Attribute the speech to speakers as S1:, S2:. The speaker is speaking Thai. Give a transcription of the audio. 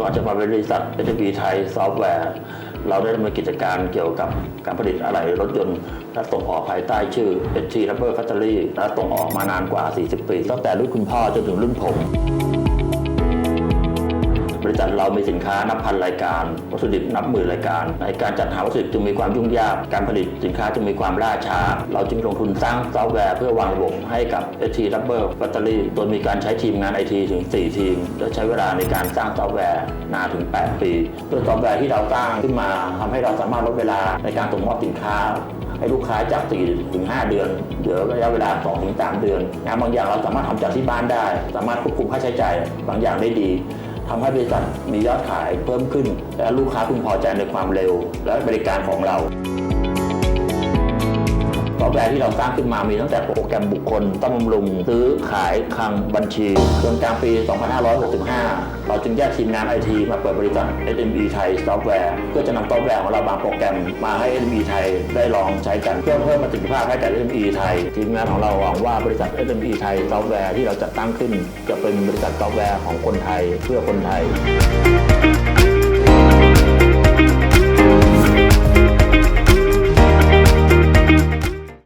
S1: ก่อนจะมาเป็นบริษัท s อ p ไทยซอฟต์แวร์เราได้ดำเนินกิจการเกี่ยวกับการผลิตอะไหล่รถยนต์และส่งออกภายใต้ชื่อ HT Rubber Factory และส่งออกมานานกว่า 40 ปี ตั้งแต่รุ่นคุณพ่อจนถึงรุ่นผม ริษัทเรามีสินค้านับพันรายการ วัตถุดิบนับหมื่นรายการ ในการจัดหาวัตถุดิบจึงมีความยุ่งยาก การผลิตสินค้าจึงมีความล่าช้า เราจึงลงทุนสร้างซอฟต์แวร์เพื่อวางระบบให้กับ ST Rubber Battery โดยมีการใช้ทีมงานไอทีถึง 4 ทีม และใช้เวลาในการสร้างซอฟต์แวร์นานถึง 8 ปีด้วยซอฟต์แวร์ที่เราสร้างขึ้นมาทำให้เราสามารถลดเวลาในการส่งมอบสินค้าให้ลูกค้าจาก4ถึง5เดือนเหลือระยะเวลา2ถึง3เดือนงานบางอย่างเราสามารถทำจากที่บ้านได้ สามารถควบคุมค่าใช้จ่ายบางอย่างได้ดี ทำให้บริษัทมียอดขายเพิ่มขึ้น และลูกค้าพึงพอใจในความเร็ว และบริการของเรา แวร์ที่เราสร้างขึ้นมามีตั้งแต่โปรแกรมบุคคลต้องบำรุงซื้อขายคลังบัญชีจนกลางปี 2565 เราจึงแยกทีมงานไอทีมาเปิดบริษัท SME ไทยซอฟต์แวร์เพื่อจะนำซอฟต์แวร์ของเราบางโปรแกรมมาให้ SME ไทยได้ลองใช้กันเพื่อเพิ่มประสิทธิภาพให้กับ SME ไทย ทีมงานของเราหวังว่าบริษัท SME ไทยซอฟต์แวร์ที่เราจัดตั้งขึ้น จะเป็นบริษัทซอฟต์แวร์ของคนไทยเพื่อคนไทย